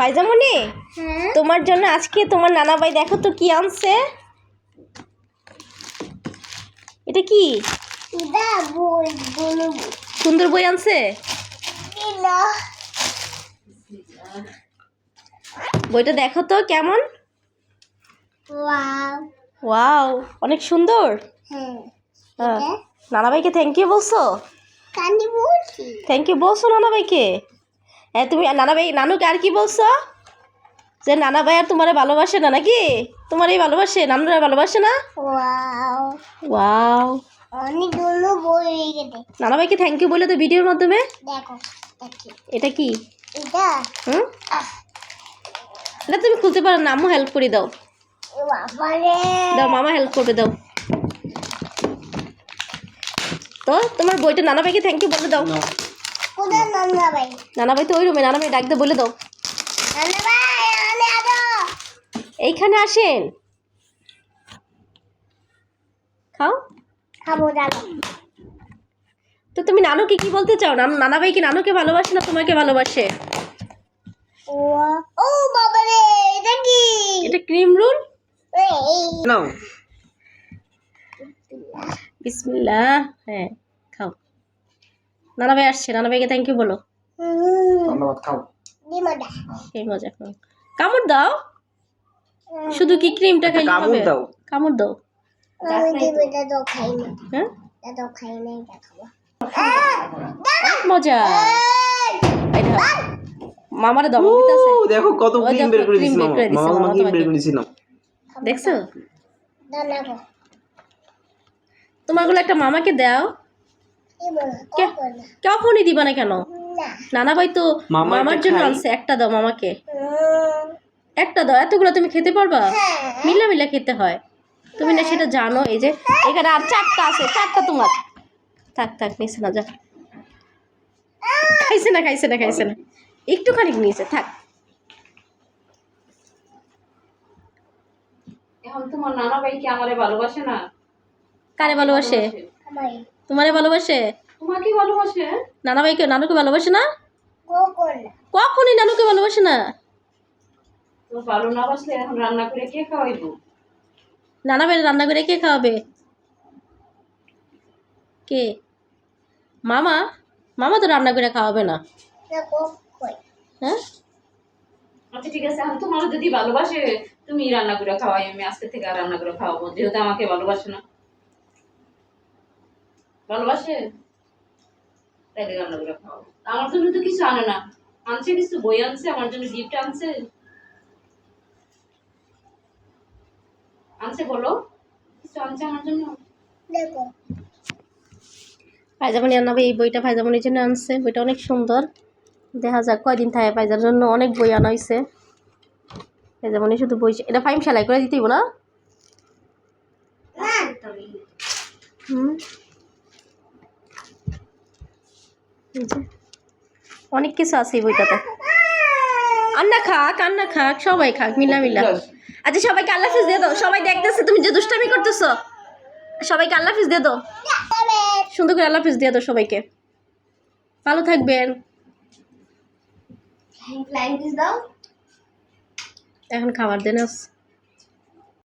পায়জামনি? হ্যাঁ। তোমার জন্য আজকে তোমার নানা ভাই দেখো তো কি আনছে। এটা কি? সুন্দর বই আনছে? বইটা দেখো তো কেমন? ওয়াও। অনেক সুন্দর। নানা ভাইকে থ্যাংক ইউ বলছো? থ্যাংক ইউ বলছো নানা ভাইকে হ্যাঁ তুমি নানা ভাই নানুকে আর কি বলছো? যে নানা ভাই আর তোমারে ভালোবাসে না নাকি? তোমারই ভালোবাসে নানুরা ভালোবাসে না? ওয়াও। নানা ভাইকে থ্যাংক ইউ বলে তো ভিডিওর মাধ্যমে। দেখো দেখি। এটা কি? এটা? হুম? এটা তুমি খুলতে পারো না আম্মু হেল্প করে দাও। দাও মামা হেল্প করবে দাও। তো তোমার বইটা নানা ভাইকে থ্যাংক ইউ বলে দাও। নানা ভাই তো ওই রুমে নানা ভাই ডাক বলে দাও। এইখানে আসেন। খাও। খাব তো তুমি নানুকে কি বলতে চাও? নানু ভাই কি নানুকে ভালোবাসে না তোমাকে ভালোবাসে? ও এটা কি? এটা ক্রিম রোল? এই। নাও। বিসমিল্লাহ হ্যাঁ। নানা ভাই আসছে নানা ভাইকে থ্যাংক ইউ বলো। ধন্যবাদ খাও। ডিমাটা মজা। খাও। কামড় দাও। শুধু কি ক্রিমটা খাইলে হবে? কামড় দাও। আমি ডিমাটা তো। খাই না। হ্যাঁ? এটা তো খাই না এটা খাব। অনেক মজা। এই মামারে দাও মামির দেখো কত ক্রিম বের করে cream দিছিল বের করে দিছে, মামা মামা ক্রিম বের করে দিছিল দেখছ? দানা গো তোমারগুলো একটা মামাকে দাও। কখনই দিবা না কেন? না। নানা ভাই তো মামার জন্য আনছে একটা দাও মামাকে। একটা দাও এতগুলো তুমি খেতে পারবা? হ্যাঁ। মিলা মিলা খেতে হয়। তুমি না সেটা জানো এই যে এখানে আর চারটা আছে চারটা তোমার। থাক থাক নিছে না যা। খাইছে না খাইছে না খাইছে না। একটুখানি নিয়েছে থাক। এখন তোমার নানা ভাই কি আমারে ভালোবাসে না? কারে ভালোবাসে? আমার তোমারে ভালোবাসে? তোমাকে ভালোবাসে? নানা ভাইকে নানুকে ভালোবাসে না? কখন? কখনই নানুকে ভালোবাসে না। ভালো না বাসলে এখন রান্না করে কে খাওয়াইবো? নানা ভাই রান্না করে কে খাওয়াবে? কে? মামা? মামা তো রান্না করে খাওয়াবে না। না হ্যাঁ? আচ্ছা ঠিক আছে এখন তোমার যদি ভালোবাসে তুমি রান্না করে খাওয়াই আমি আজকে থেকে রান্না করে খাওয়াবো যেহেতু আমাকে ভালোবাসে না। ভালোবাসে? তাইলে রান্না করে খাওয়াবো আমার জন্য তো কিছু আনে না। আনছে কিছু বই আনছে আমার জন্য গিফট আনছে। আনছে বলো। কিছু আনছে আমার জন্য? দেখো। পায়জামানি আনাবে এই বইটা পায়জামানির জন্য আনছে। বইটা অনেক সুন্দর। দেখা যাক কয়দিন থাকে পায়জার জন্য অনেক বই আনা হয়েছে পায়জামানি শুধু বই এটা ফাইম সেলাই করে দিতেইব না। হুম এই যে, অনেক কিছু আছে এই বইটাতে। আন্না খাক আন্না খাক সবাই খাক মিলা মিলা। আচ্ছা সবাইকে আল্লাহ হাফিজ দিয়ে দাও। সবাই দেখতেছে তুমি যে দুষ্টামি করতেছো। সবাইকে আল্লাহ হাফিজ দিয়ে দাও। সুন্দর করে আল্লাহ হাফিজ দিয়ে দাও সবাইকে। ভালো থাকবেন। এখন খাবার দেন আস।